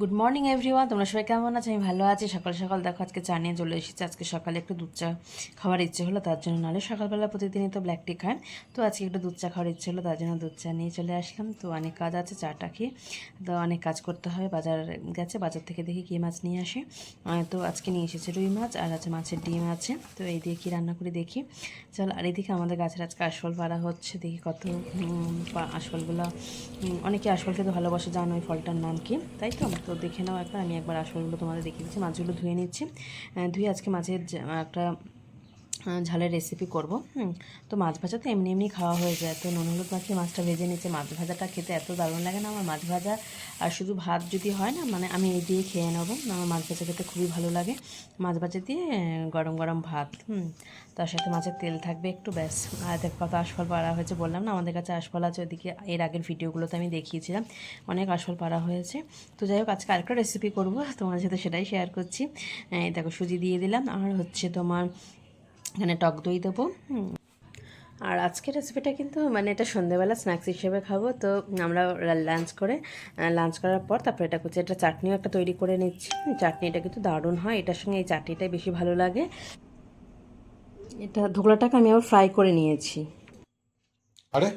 Good morning everyone তোমরা সবাই কেমন আছো? আমি ভালো আছি। সকাল সকাল দেখো, আজকে চা নিয়ে চলে এসেছি। আজকে সকালে একটু দুধ চা খাওয়ার ইচ্ছে হলো, তার জন্য নাহলে সকালবেলা প্রতিদিনই তো ব্ল্যাক টি খান। তো আজকে একটু দুধ চা খাওয়ার ইচ্ছে হলো, তার জন্য দুধ চা নিয়ে চলে আসলাম। তো অনেক কাজ আছে, চাটা খেয়ে। তো অনেক কাজ করতে হবে, বাজার গেছে, বাজার থেকে দেখি কী মাছ নিয়ে আসে। তো আজকে নিয়ে এসেছে রুই মাছ, আর আছে মাছের ডিম আছে। তো এই দিয়ে কী রান্না করে দেখি। চল, আর এদিকে আমাদের গাছের আজকে আশফল পাড়া হচ্ছে, দেখি কত আশফলগুলো অনেকে আশফল খেতে ভালোবাসে, জানো ওই ফলটার নাম কি? তাই তো তো দেখে নাও একবার, আমি একবার আসলগুলো তোমাদের দেখিয়ে দিচ্ছি। মাছগুলো ধুয়ে নিচ্ছি। ধুয়ে আজকে মাছের একটা ঝালের রেসিপি করব তো মাছ ভাজা তো এমনি এমনি খাওয়া হয়ে যায়। তো নুন হলুদ মাখিয়ে মাছটা ভেজে নিচ্ছে মাছ ভাজাটা খেতে এত দারুণ লাগে না আমার। মাছ ভাজা আর শুধু ভাত যদি হয় না মানে আমি এই দিয়ে খেয়ে নেব। আমার মাছ ভাজা খেতে খুবই ভালো লাগে। মাছ ভাজা দিয়ে গরম গরম ভাত তার সাথে মাছের তেল থাকবে একটু, ব্যাস। আর দেখ, কত আশফল পাড়া হয়েছে বললাম না? আমাদের কাছে আশফল আছে। ওদিকে এর আগের ভিডিওগুলোতে আমি দেখিয়েছিলাম। অনেক আশফল পাড়া হয়েছে। তো যাই হোক, আজকে আরেকটা রেসিপি করব। তোমার সাথে সেটাই শেয়ার করছি। দেখো, সুজি দিয়ে দিলাম। আর হচ্ছে তোমার এখানে টক দই দেবো। আর আজকের রেসিপিটা কিন্তু মানে এটা সন্ধ্যেবেলা স্ন্যাক্স হিসেবে খাব। তো আমরা লাঞ্চ করে লাঞ্চ করার পর তারপরে এটা করছি। এটা চাটনিও একটা তৈরি করে নিচ্ছি। চাটনিটা কিন্তু দারুণ হয়। এটার সঙ্গে এই চাটনিটাই বেশি ভালো লাগে। এটা ধোকলাটাকে আমি আবার ফ্রাই করে নিয়েছি। আরে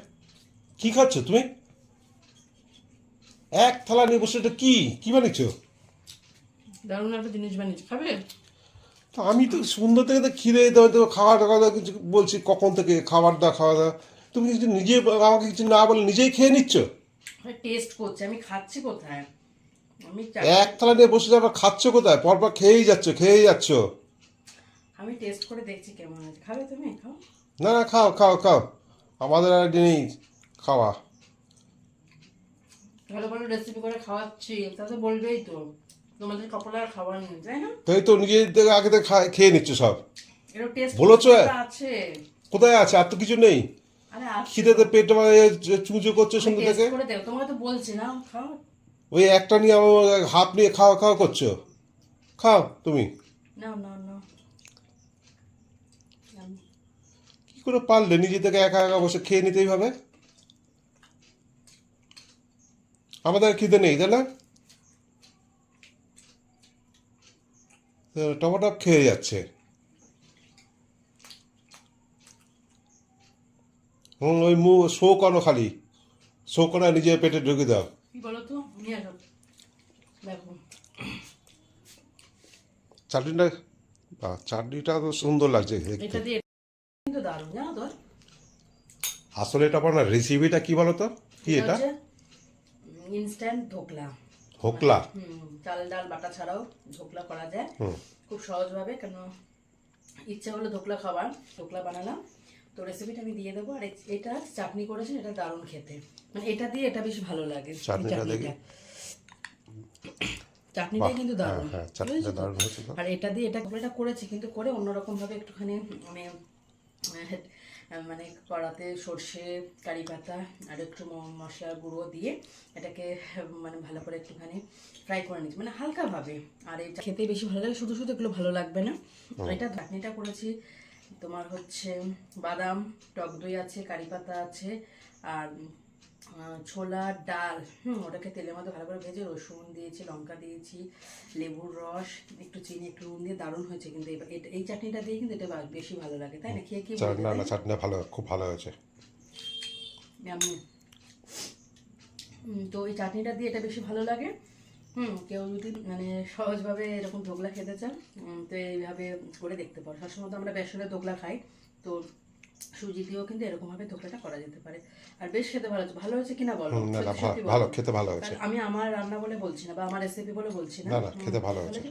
কি খাচ্ছ তুমি? এক থালা নিয়ে বসে এটা কি? কি বানিয়েছ? দারুণ একটা জিনিস বানিয়েছি। খাবে? তো আমি তো সুন্দর থেকে তো খিদে দেওয়া তো খাওয়া দাওয়া কিছু বলছি কখন থেকে খাবার দাওয়া খাওয়া দাওয়া। তুমি কিছু নিজে আমাকে কিছু না বলে নিজেই খেয়ে নিচ্ছ? টেস্ট করছি আমি খাচ্ছি কোথায়? এক থালা নিয়ে বসে আবার খাচ্ছ কোথায়? পরপর খেয়েই যাচ্ছ খেয়েই যাচ্ছ। আমি টেস্ট করে দেখছি কেমন আছে। খাবে তুমি? খাও। না না খাও খাও খাও। আমাদের আর নেই খাওয়া। ভালো ভালো রেসিপি করে খাওয়াচ্ছি তা তো বলবেই তো। তোমাদের কপালে আর খাবার নেই তাই না? তাই তো থেকে আগে থেকে খা- খেয়ে নিচ্ছ সব। এর টেস্ট বলেছ? আছে। কোথায় আছে? আর তো কিছু নেই। আরে আছে খিদেতে পেট চুঁচো করছ সন্ধ্যে থেকে। টেস্ট করে দেও তোমাকে তো বলছি না খাও। ওই একটা নিয়ে আমার হাফ নিয়ে খাওয়া খাওয়া করছ? খাও তুমি। কি করে পারলে নিজে থেকে একা একা বসে খেয়ে নিতে হবে আমাদের আর খিদে নেই তাই না? টমাটো খেয়ে যাচ্ছে। হুম ওই মু শো করো খালি। শো করে নিজের পেটে ঢুকে দাও। চাটনিটা চাটনিটা তো সুন্দর লাগছে আসলে এটা আপনার রেসিপিটা কি বলো তো কি এটা ইনস্ট্যান্ট ধোকলা হুম চাল ডাল বাটা ছাড়াও ধোকলা করা যায়। খুব সহজভাবে কেন ইচ্ছা হলো ধোকলা খাবার ধোকলা বানালাম। তো রেসিপিটা আমি দিয়ে দেবো। আর এটা চাটনি করেছেন এটা দারুণ খেতে। মানে এটা দিয়ে এটা বেশ ভালো লাগে চাটনিটা দেখি। চাটনিটাই কিন্তু হ্যাঁ দারুণ হ্যাঁ চাটনিটা হয়েছে আর এটা দিয়ে এটা এটা করেছি কিন্তু করে অন্যরকম ভাবে একটুখানি মানে মানে কড়াতে সর্ষে কারি পাতা আর একটু মশলা গুঁড়ো দিয়ে এটাকে মানে ভালো করে একটুখানি ফ্রাই করে নিচ্ছি মানে হালকাভাবে। আর এটা খেতে বেশি ভালো লাগে শুধু শুধু এগুলো ভালো লাগবে না। এটা চাটনিটা করেছি তোমার হচ্ছে বাদাম টক দই আছে কারি পাতা আছে আর ছোলার ডাল হুম ওটাকে তেলের মধ্যে ভালো করে ভেজে রসুন দিয়েছি লঙ্কা দিয়েছি লেবুর রস একটু চিনি একটু নুন দিয়ে দারুণ হয়েছে কিন্তু এই- চাটনিটা দিয়ে কিন্তু এটা বেশি ভালো লাগে তাই না? খেয়ে কি না না চাটনি ভালো খুব ভালো হয়েছে। তো এই চাটনিটা দিয়ে এটা বেশি ভালো লাগে। হুম কেউ যদি মানে সহজভাবে এরকম ধোকলা খেতে চান তো এইভাবে করে দেখতে পারো। সবসময় তো আমরা বেসনের ধোকলা খাই তো সুজি দিয়েও কিন্তু এরকম ভাবে ধোকলাটা করা যেতে পারে। আর বেশ খেতে ভালো হচ্ছে ভালো হয়েছে কিনা বলো? ভালো খেতে ভালো হয়েছে। আমি আমার রান্না বলে বলছি না বা আমার রেসিপি বলে বলছি না। না, খেতে ভালো। হয়েছে?